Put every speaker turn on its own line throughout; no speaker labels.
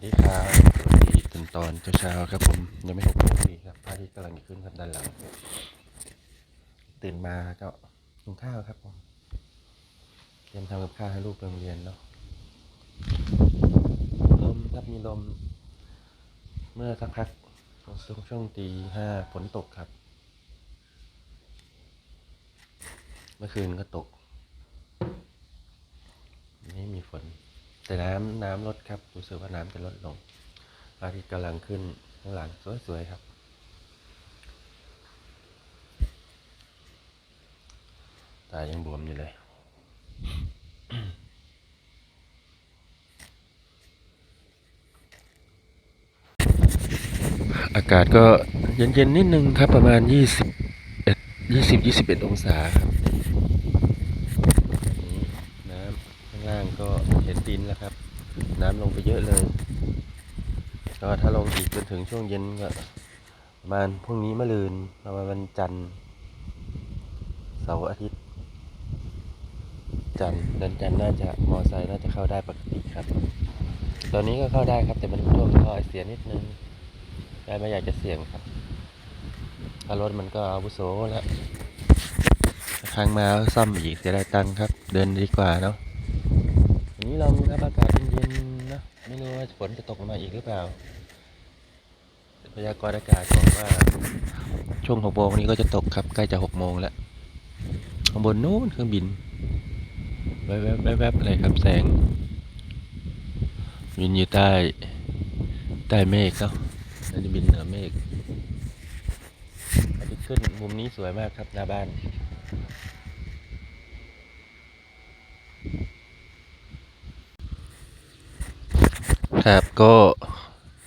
วัสดีครับสวัสดีตื่นตอนเช้าครับผมยังไม่หกโมงดีครับพระอาทิตย์กำลังจะขึ้นครับด้านหลัง ตื่นมาก็กินข้าวครับผมเตรียมทำกับข้าวให้ลูกไปโรงเรียนเนาะลมครับมีลม เมื่อสักพักช่วงช่วงตีห้าฝนตกครับ เมื่อคืนก็ตกไม่มีฝน แต่น้ำน้ำลดครับรู้สึกว่าน้ำจะลดลงอาทิตย์กำลังขึ้นข้างหลังสวยๆครับ ตายังบวมอยู่เลยอากาศก็เย็นๆนิดนึงครับประมาณ 21 20 21 องศาครับนี่น้ำ ข้างล่างก็เห็นดินแล้วครับ น้ำลงไปเยอะเลย ก็ถ้าลงอีกจนถึงช่วงเย็นก็ประมาณพรุ่งนี้มะรืนประมาณวันจันทร์เสาร์อาทิตย์ จันทร์เดินจันทร์น่าจะมอไซค์น่าจะเข้าได้ปกติครับ ตอนนี้ก็เข้าได้ครับ แต่มันท่วมท่อเสียนิดนึงได้ไม่อยากจะเสี่ยงครับถ้ารถมันก็อาวุโสแล้วครั้งมาซ่อมอีกเสียดายตังค์ครับ เดินดีกว่าเนาะ วันนี้ลองครับอากาศเย็นๆนะไม่รู้ว่าฝนจะตกลงมาอีกหรือเปล่าพยากรณ์อากาศบอกว่าช่วงหกโมงนี้ก็จะตกครับใกล้จะหกโมงแล้วข้างบนนู้นเครื่องบินแวบๆแวบๆอะไรครับแสงบินอยู่ใต้ใต้เมฆเนาะนั่นจะบินเหนือเมฆอาทิตย์ขึ้นมุมนี้สวยมากครับหน้าบ้าน ครับก็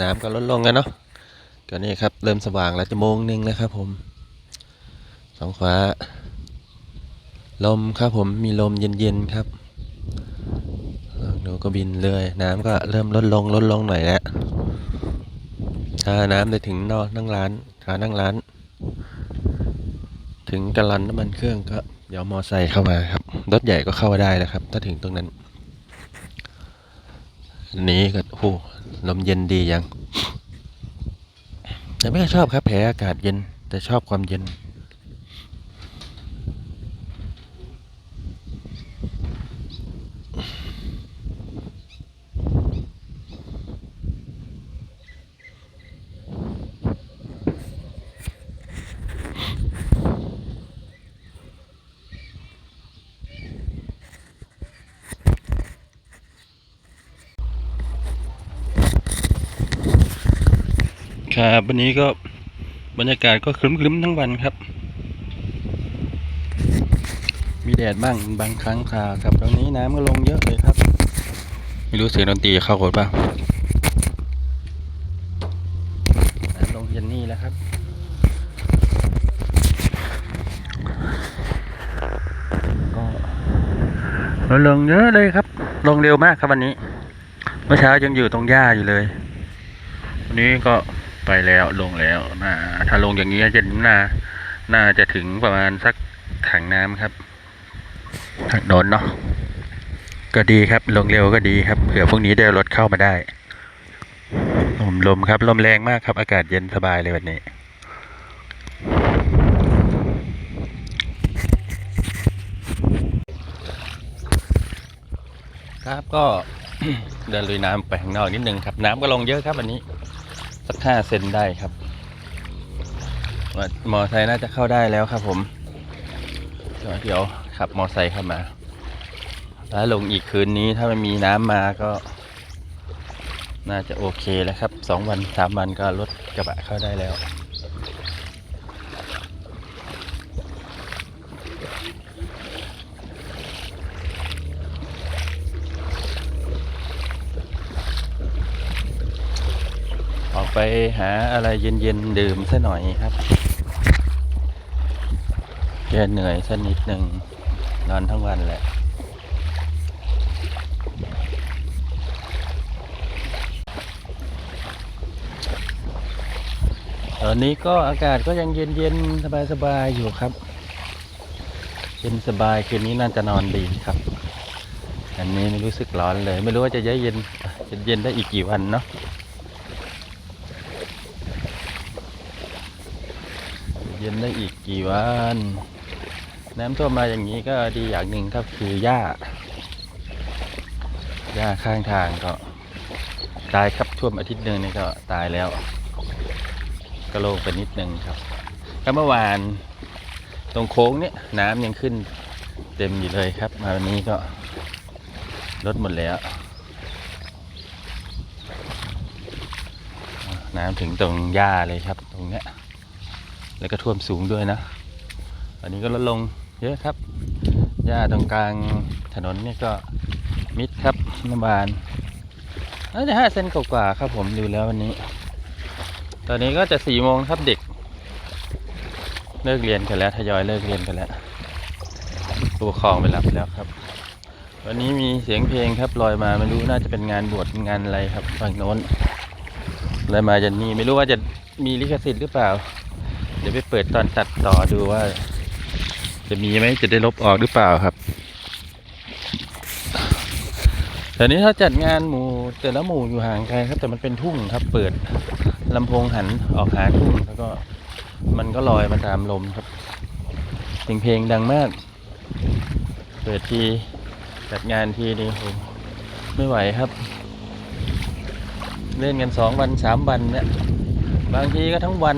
น้ำก็ลดลงกันเนาะก็นี่ครับ เริ่มสว่างแล้วจะโมงหนึ่งแล้วครับผมสองฟ้า ลมครับผมมีลมเย็นๆครับหนูก็บินเลย น้ำก็เริ่มลดลงลดลงหน่อยแล้วถ้าน้ำได้ถึงนอกนั่งร้านขานั่งร้าน ถึงกะลันน้ำมันเครื่องก็เดี๋ยวมอไซค์เข้ามาครับรถใหญ่ก็เข้าได้แล้วครับ ถ้าถึงตรงนั้น นนี้ก็โอ้ลมเย็นดียังแต่ไม่ค่อยชอบครับแผลอากาศเย็นแต่ชอบความเย็น ครับวั นี้ก็บรรยากาศก็ครึ้มๆทั้งวันครับ มีแดดบ้างบางครั้งคราวครับตรงนี้น้ำก็ลงเยอะเลยครับ ไม่รู้เสียงดนตรีเข้าหรือเปล่าน้ำลงเย็นนี่แล้วครับก็ลงเยอะเลยครับ ลงเร็วมากครับวันนี้ เมื่อเช้ายังอยู่ตรงหญ้าอยู่เลย วันนี้ก็ ไปแล้วลงแล้วนะถ้าลงอย่างนี้จะน่าน่าจะถึงประมาณสักถังน้ำครับถังโนนเนาะก็ดีครับ ลงเร็วก็ดีครับเผื่อพรุ่งนี้ได้รถเข้ามาได้ลมลมครับ ลมแรงมากครับ อากาศเย็นสบายเลยวันนี้ครับก็เดินลุยน้ำไปข้างนอกนิดนึงครับ น้ำก็ลงเยอะครับวันนี้ สักห้าเซนได้ครับหมอไซค์น่าจะเข้าได้แล้วครับผมเดี๋ยวขับมอไซค์เข้ามา แล้วลงอีกคืนนี้ถ้าไม่มีน้ำมาก็ น่าจะโอเคแล้วครับสองวันสามวันก็รถกระบะเข้าได้แล้ว ไปหาอะไรเย็นๆดื่มสัหน่อยครับ แกเหนื่อยสักนิดหนึ่งนอนทั้งวันแหละตอนนี้ก็อากาศก็ยังเย็นๆ สบายๆ อยู่ครับ เย็นสบายคืนนี้น่าจะนอนดีครับ อันนี้ไม่รู้สึกร้อนเลย ไม่รู้ว่าจะเย็นเย็นเย็นได้อีกกี่วันเนาะเย็ นได้อีกกี่วัน น้ำท่วมมาอย่างนี้ก็ดีอย่างหนึ่งครับคือหญ้าหญ้าข้างทางก็ตายครับท่วมอาทิตย์หนึ่งนี่ก็ตายแล้ว ก็โล่งไปนิดนึงครับก็เมื่อวานตรงโค้งเนี่ยน้ำยังขึ้นเต็มอยู่เลยครับ มาวันนี้ก็ลดหมดแล้ว น้ำถึงตรงหญ้าเลยครับตรงเนี้ย แล้วก็ท่วมสูงด้วยนะ อันนี้ก็ลดลงเยอะครับ หญ้าตรงกลางถนนนี่ก็มิดครับน้ำบานน่าจะห้าเซนกว่าๆครับผมดูแล้ววันนี้ ตอนนี้ก็จะสี่โมงครับเด็ก เลิกเรียนกันแล้วทยอยเลิกเรียนกันแล้วผู้ปกครองไปรับแล้วครับ วันนี้มีเสียงเพลงครับลอยมาไม่รู้น่าจะเป็นงานบวชงานอะไรครับฝั่งโน้นลอยมาจากนี่ไม่รู้ว่าจะมีลิขสิทธิ์หรือเปล่า เดี๋ยวไปเปิดตอนตัดต่อดูว่า จะมีไหมจะได้ลบออกหรือเปล่าครับแต่นี้ถ้าจัดงานหมู่แต่ละหมู่อยู่ห่างไกลครับ แต่มันเป็นทุ่งครับ เปิดลำโพงหันออกหาทุ่งแล้วก็มันก็ลอยมาตามลมครับเสียงเพลงดังมาก เปิดทีจัดงานทีนี่โอ้ไม่ไหวครับ เล่นกันสองวันสามวันเนี่ยบางทีก็ทั้งวัน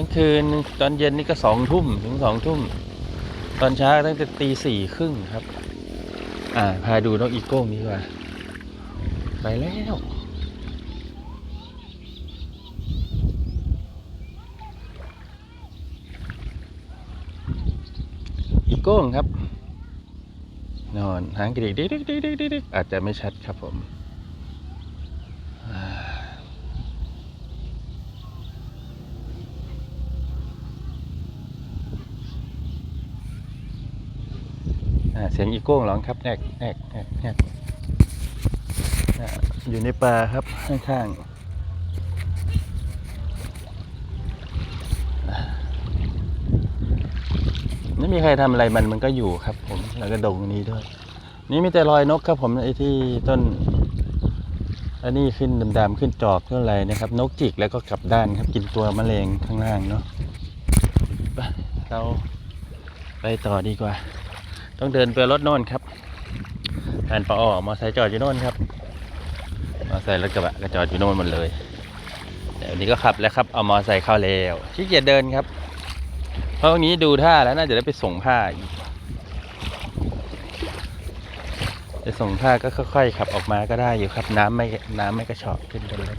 ทั้งคืนตอนเย็นนี่ก็สองทุ่มถึงสองทุ่ม ตอนเช้าตั้งแต่ตีสี่ครึ่งครับ อ่า พาดูนกอีโก้งดีกว่า ไปแล้วอีโก้งครับ นอนหางกระดิกดิ๊กดิ๊กดิ๊กดิ๊กดิ๊กอาจจะไม่ชัดครับผมอ่าอ่า เสียงอีโก้งร้องครับแอกแอกแอกแอกอยู่ในป่าครับข้างๆไม่มีใครทำอะไรมันมันก็อยู่ครับ ผม แล้วก็ดงนี้ด้วย นี่มีแต่รอยนกครับ ผมไอ้ที่ต้น อันนี้ขึ้นดำๆขึ้นจอกขึ้นอะไรนะครับ นกจิกแล้วก็กลับด้านครับ กินตัวแมลงข้างล่างเนาะไปเราไปต่อดีกว่า ต้องเดินไปรถโน่นครับผ่านปอมอไซค์จอดอยู่โน่นครับมอไซค์รถกระบะก็จอดอยู่โน่นหมดเลยแต่วันนี้ก็ขับแล้วครับเอามอไซค์เข้าแล้วขี้เกียจเดินครับ เพราะวันนี้ดูท่าแล้วน่าจะได้ไปส่งผ้าอีกจะส่งผ้าก็ค่อยๆขับออกมาก็ได้อยู่ครับ น้ำไม่น้ำไม่กระชอกขึ้นไปเลย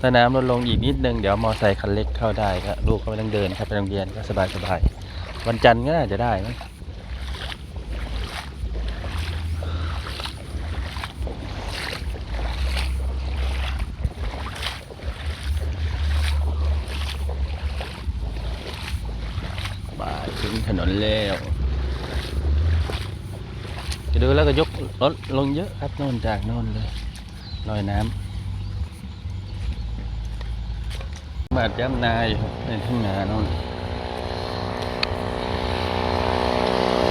ถ้าน้ำลดลงอีกนิดนึงเดี๋ยวมอไซค์คันเล็กเข้าได้ก็ลูกก็ไม่ต้องเดินครับไปโรงเรียนก็สบายๆวันจันทร์ก็น่าจะได้มั้งบ่าย ถนนแล้วจะดูแล้วก็ยกรถลงเยอะครับโน่นจากโน่นเลยลอยน้ำบาดย้ำนายครับในทุ่งนาโน่น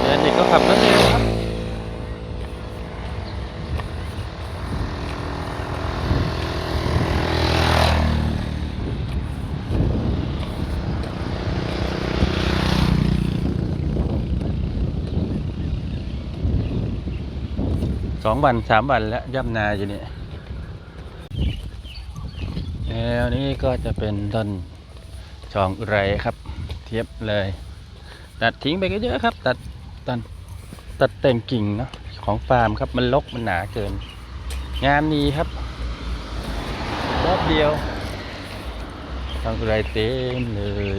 เดินเด็กก็ขับรถเร็วครับ สองวันสามวันแล้วย่ำนาอยู่เนี่ยแล้วนี่ก็จะเป็นต้นชองไรครับ เทียบเลย ตัดทิ้งไปก็เยอะครับ ตัดตัดตัดแต่งกิ่งเนาะของฟาร์มครับมันลกมันหนาเกิน งามดีครับรอบเดียวชองไรเต็มเลย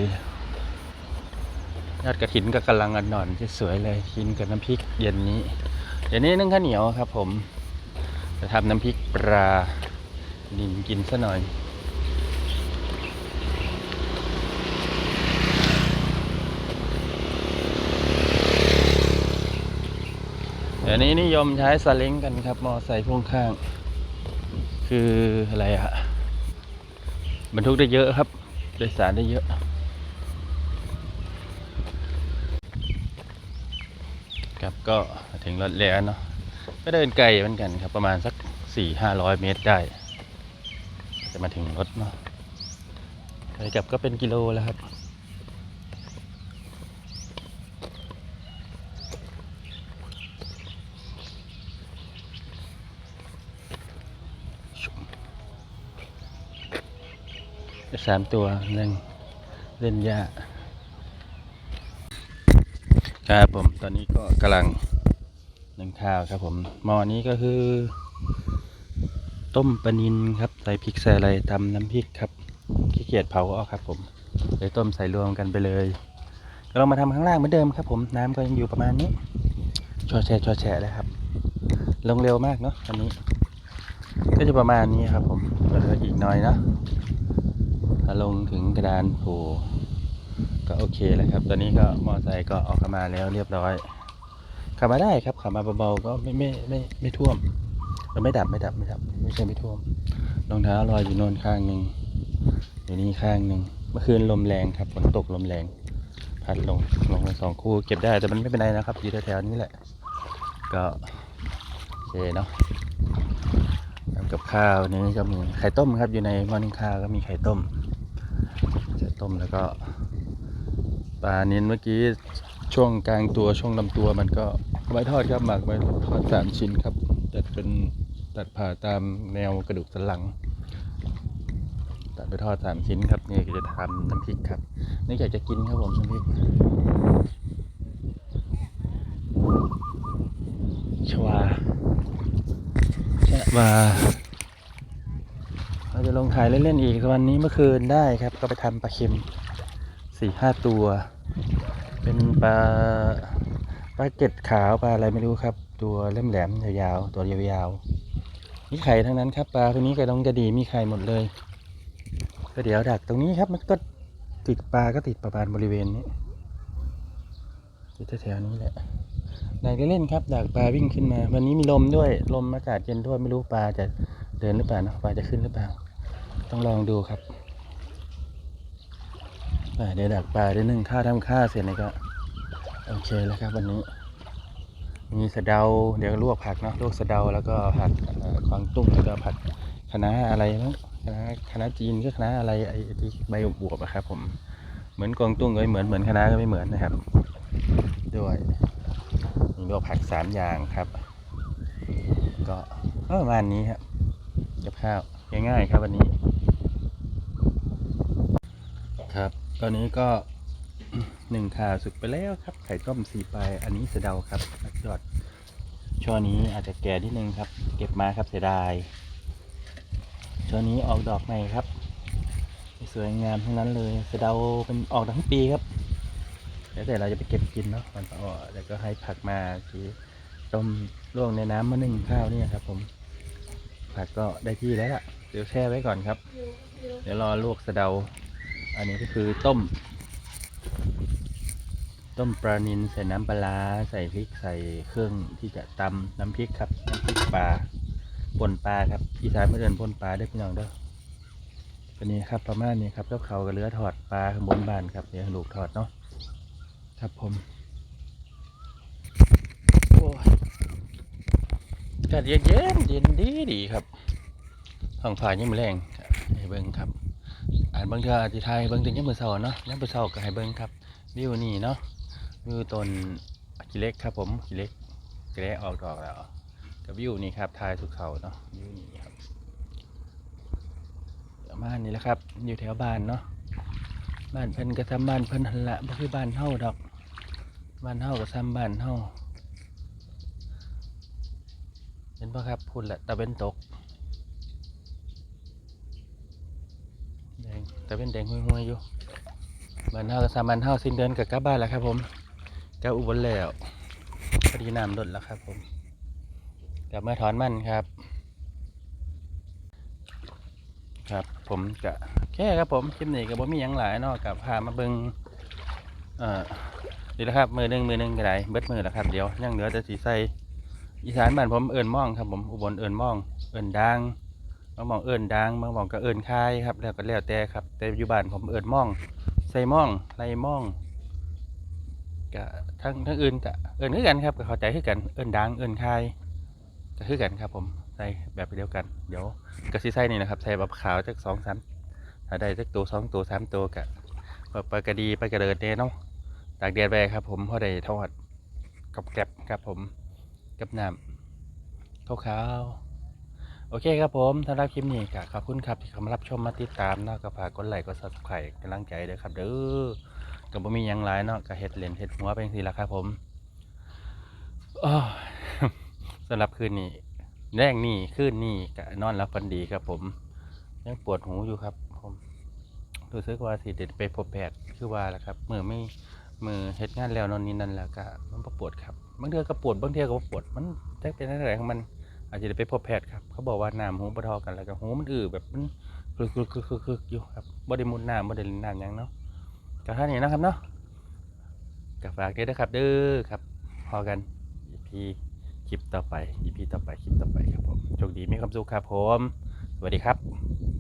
ยอดกระถินก็กำลังอ่อนๆสวยเลยกินกับน้ำพริกเย็นนี้ เดี๋ยวนี้นึ่งข้าวเหนียวครับ ผม จะทำน้ำพริกปลาดินกินซะหน่อย เดี๋ยวนี้นิยมใช้สล้งกันครับมอไซค์พ่วงข้าง คืออะไรอะบรรทุกได้เยอะครับโดยสารได้เยอะครับก็ ถึงรถแล้วเนาะก็เดินไกลเหมือนกันครับ ประมาณสักสี่ห้าร้อยเมตรได้ จะมาถึงรถเนาะไปกลับก็เป็นกิโลแล้วครับสามตัวหนึ่งเล่นยาครับผมตอนนี้ก็กำลังหนึ่ง ข้าวครับผมหม้อนี้ก็คือ ต้มปลานินครับ ใส่พริกใส่อะไรตำน้ำพริกครับขี้เกียจเผาออกครับ ผมเลยต้มใส่รวมกันไปเลย ก็เรามาทำข้างล่างเหมือนเดิมครับ ผมน้ำก็ยังอยู่ประมาณนี้ชอแชะชอแชะเลยครับ ลงเร็วมากเนาะอันนี้ ก็จะประมาณนี้ครับ ผมก็เหลืออีกหน้อยเนาะถ้าลงถึงกระดานโผก็โอเคแล้วครับ ตอนนี้ก็มอไซค์ก็ออกมาแล้วเรียบร้อย ขับมาได้ครับขับมาเบาๆก็ไม่ไม่ไม่ไม่ท่วมเออไม่ดับไม่ดับไม่ดับ ไม่ใช่ไม่ท่วมรองเท้าลอยอยู่โน่นข้างหนึ่งอยู่นี่ข้างหนึ่งเมื่อคืนลมแรงครับฝนตกลมแรง พัดลงลงมาสองคู่เก็บได้แต่มันไม่เป็นไรนะครับอยู่แถวๆนี้แหละ ก็โอเคเนาะทำกับข้าวนี้ก็มีไข่ต้มครับอยู่ในหม้อนึ่งข้าวก็มีไข่ต้มไข่ต้มแล้วก็ปลานินเมื่อกี้ ช่วงกลางตัวช่วงลำตัวมันก็ไว้ทอดครับหมักไว้ทอดสามชิ้นครับตัดเป็นตัดผ่าตามแนวกระดูกสันหลังตัดไปทอดสามชิ้นครับนี่ก็จะทำน้ำพริกครับนี่อยากจะกินครับผมน้ำพริกชวาชวาเราจะลงขายเล่นๆอีกวันนี้เมื่อคืนได้ครับ ก็ไปทำปลาเค็มสี่ห้าตัว เป็นปลาปลาเกล็ดขาวปลาอะไรไม่รู้ครับ ตัวเล่มแหลมยาวๆตัวยาวๆมีไข่ทั้งนั้นครับปลาพวนี้กระดงกระดีมีไข่หมดเลยก็เดี๋ยวดักตรงนี้ครับมันก็ติดปลาก็ติดประมาณบริเวณนี้อยู่แถวๆนี้แหละดักเล่นๆครับดักปลาวิ่งขึ้นมา วันนี้มีลมด้วยลมอากาศเย็นด้วยไม่รู้ปลาจะเดินหรือเปล่านะปลาจะขึ้นหรือเปล่า ต้องลองดูครับ เดี๋ยวดักปลาได้นึ่งข้าวทำข้าวเสร็จแล้วก็โอเคแล้วครับวันนี้ มีสะเดาเดี๋ยวลวกผักเนาะลวกสะเดาแล้วก็ผัดเอ่อกวางตุ้งแล้วก็ผัดคะน้าอะไรมั้งคะน้าคะจีนก็คณะอะไรไอ้ที่ใบบวบอะครับ ผมเหมือนกวางตุ้งก็ไม่เหมือนเหมือนคณะก็ไม่เหมือนนะครับ ด้วยมีลวกผักสามอย่างครับ ก็ประมาณนี้ครับกับข้าวง่ายๆครับวันนี้ ครับ ตอนนี้ก็หนึ่งขาสุกไปแล้วครับ ไข่ต้มสีปลายอันนี้เสดาครับยอดช่วงนี้อาจจะแก่นิดนึงครับ เก็บมาครับเสียดายช่วงนี้ออกดอกใหม่ครับ สวยงามทั้งนั้นเลยเสดาเป็นออกทั้งปีครับแล้วแต่เราจะไปเก็บกินเนาะมันออกแล้วก็ให้ผักมาที่ต้มลวกในน้ำมะนึ่งข้าวเนี่ยครับ ผม ผักก็ได้ที่แล้วล่ะเดี๋ยวแช่ไว้ก่อนครับ เดี๋ยวรอลวกสะเดา อันนี้ก็คือต้ม ต้มปลานิลใส่น้ำปลาใส่พริกใส่เครื่องที่จะตำน้ำพริกครับน้ำพริกปลาป่นปลาครับอีสานเพื่อนป่นปลาได้พี่น้องเด้อตัวนี้ครับประมาณนี้ครับแล้วเขากับเรือถอดปลาข้างบนบ้านครับเดี๋ยวลูกถอดเนาะครับผมโอ้ยอากาศเย็นเย็นเย็นดีดีครับห้องผ่ายิ่งแรงให้เบิ้งครับ อานบิ้งเธออธิทยเบิ้งถึงยังมือเสาเนาะยังมือเสาก็ให้เบิ้งครับวิวนี่เนาะวิวต้นกิเล็กครับ ผมกิเล็กกิเล็กออกดอกแล้วกับวิวนี่ครับทายสุกเขาเนาะวิวนี่ครับประมาณนี้แหละครับอยู่แถวบ้านเนาะบ้านเพิ่นก็ทำบ้านเพิ่นหันละบ่คือบ้านเฮาดอก บ้านเฮาก็ซ้ำบ้านเฮาเห็นปะครับพุ่นละตะเวนตก แต่เป็นแดงห้วยๆอยู่บ้านเฮากับสามบ้านเฮาสิ้นเดือนกับกลับบ้านแล้วครับ ผมกลับอุบลแล้วพอดีน้ำลดแล้วครับผมกลับมาถอนมันครับ ครับผมกะแค่ครับผมคลิปนี้ก็บ่มีหยังหลายนาะกับพามาเบิงเอ่อนี่แหละครับมือหนึ่งมือหนึ่งก็ได้เบิดมือแล้วครับเดี๋ยวยังเหลือแต่สีใสอีสานบ้านผมเอิญม่องครับผมอุบลเอิญม่อง เอิญดัง บางหมองเอิญดังบางหมองก็เอิญคายครับ แล้วก็แล้วแต่ครับ แต่ปัจจุบันผมเอิญม่อง ใส่ม่องไรม่องก็ทั้งทั้งอื่นก็เอิญคือกันครับก็เข้าใจคือกันเอิญดังเอิญคายก็คือกันครับ ผมใส่แบบเดียวกัน เดี๋ยวกระซิใส่นี่นะครับใส่แบบขาวจากสองสามถ้าได้จากตัวสองตัวสามตัวกะก็ไปกระดีไปกระเดิดเน่เนาะตากแดดไปครับ ผมพอได้ทอดกับแกลบครับผมกับน้ำขาวๆ โอเคครับผมสำหรับคลิปนี้ก็ขอบคุณครับที่เข้ามารับชมมาติดตามเนาะก็ฝากกดไลค์กดซับสไครต์กำลังใจเด้อครับเด้อก็บ่มีหยังหลายเนาะก็เฮ็ดเลนเฮ็ดหัวไปจังซี่ล่ะครับผมอ้อสำหรับคืนนี้แรกนี่คืนนี่ก็นอนรับฟันดีครับผม ยังปวดหูอยู่ครับ ผมรู้สึกว่าสิเด็ดไปพบแพทย์คือว่าแหละครับมือไม่มือเฮ็ดงานแล้วนอนนี้นั่นแหละก็มันปวดครับบางเทื่อก็ปวดบางเทื่อก็บ่ปวดมันจะเป็นอะไรของมัน อาจจะได้ไปพบแพทย์ครับ เขาบอกว่าน้ำหูบ่เทอกันแล้วก็หูมันอื้อแบบมันคือคึกคึกคึกคึกอยู่ครับบ่ได้มุดน้ำบ่ได้เล่นน้ำหยังเนาะก็เท่านี้นะครับเนาะก็ฝากด้วยนะครับ เด้อครับ พอกันอีพีคลิปต่อไปอีพีต่อไปคลิปต่อไปครับผมโชคดีมีความสุขครับผม สวัสดีครับ